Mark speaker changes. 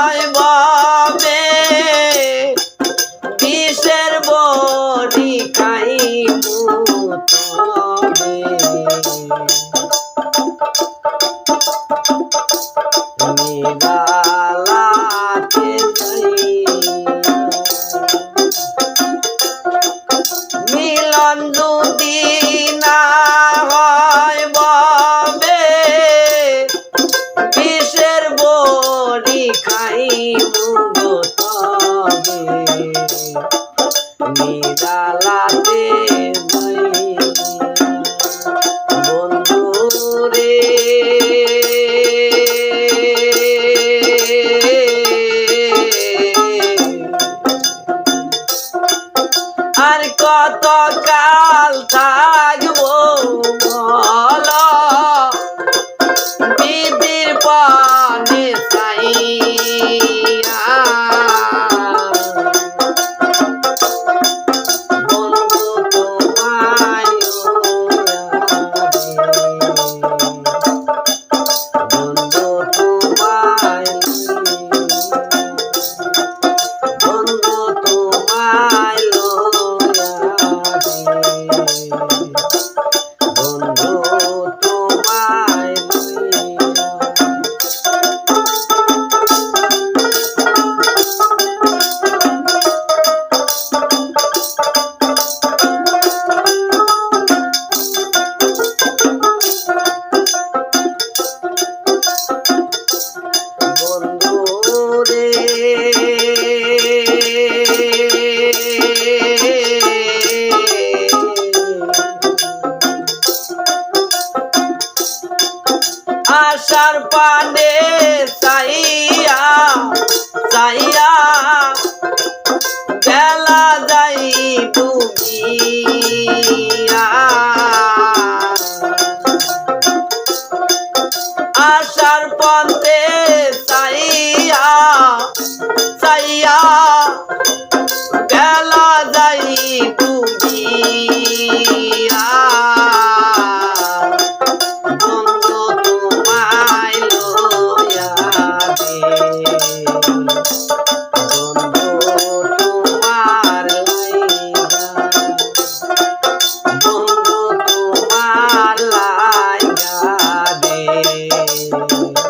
Speaker 1: হয় বাবে। বিষের বড়ি খাই তবে? খাই মুগো তবে। নিরালাতে বন্ধু রে আর কত কাল থাকব ভালো বিবির পা আশার পানে চাইয়া চাইয়া Thank you.